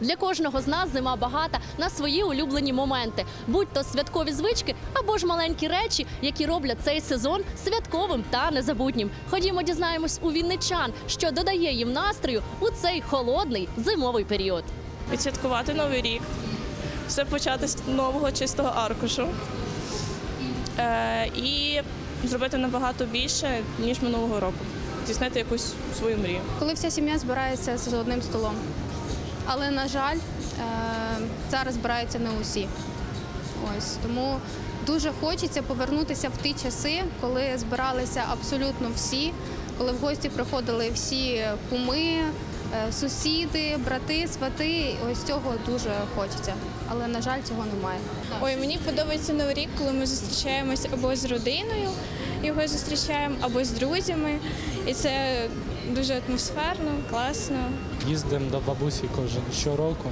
Для кожного з нас зима багата на свої улюблені моменти, будь то святкові звички або ж маленькі речі, які роблять цей сезон святковим та незабутнім. Ходімо, дізнаємось у вінничан, що додає їм настрою у цей холодний зимовий період. відсвяткувати новий рік, все почати з нового чистого аркушу е, і зробити набагато більше, ніж минулого року. Здійснити якусь свою мрію. коли вся сім'я збирається за одним столом. Але, на жаль, е, зараз збираються не усі. Ось тому дуже хочеться повернутися в ті часи, коли збиралися абсолютно всі, коли в гості приходили всі куми, е, сусіди, брати, свати. Ось цього дуже хочеться. Але, на жаль, цього немає. Ой, мені подобається новий рік, коли ми зустрічаємось або з родиною, його зустрічаємо, або з друзями. І це дуже атмосферно, класно. Їздимо до бабусі кожен щороку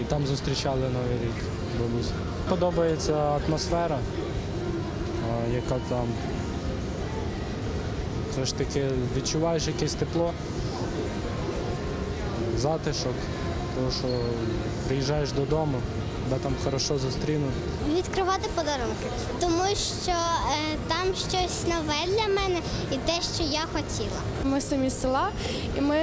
і там зустрічали Новий рік бабусі. Подобається атмосфера, яка там. Все ж таки відчуваєш якесь тепло, затишок, тому що приїжджаєш додому, де там хорошо зустрінуть. Відкривати подарунки, тому що е, там щось нове для мене і те, що я хотіла. Ми самі з села, і ми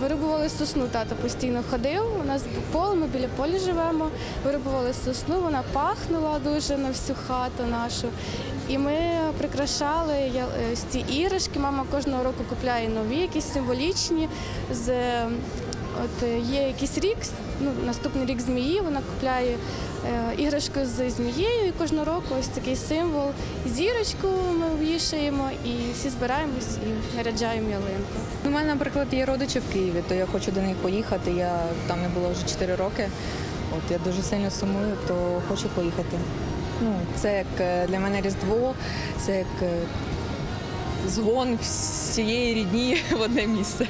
вирубували сосну. Тато постійно ходив. У нас поле, ми біля поля живемо. Вирубували сосну, вона пахнула дуже на всю хату нашу. І ми прикрашали е, ці іграшки. Мама кожного року купляє нові, якісь символічні. З от е, є якийсь рік, ну наступний рік змії. Вона купляє е, іграшку з змією, і кожного року ось такий символ. Зірочку ми вішаємо і всі збираємось і наряджаємо ялинку. У мене, наприклад, є родичі в Києві, то я хочу до них поїхати. Я там не була вже 4 роки. От я дуже сильно сумую, то хочу поїхати. Ну, це як е, для мене Різдво, це як згон всієї рідні в одне місце.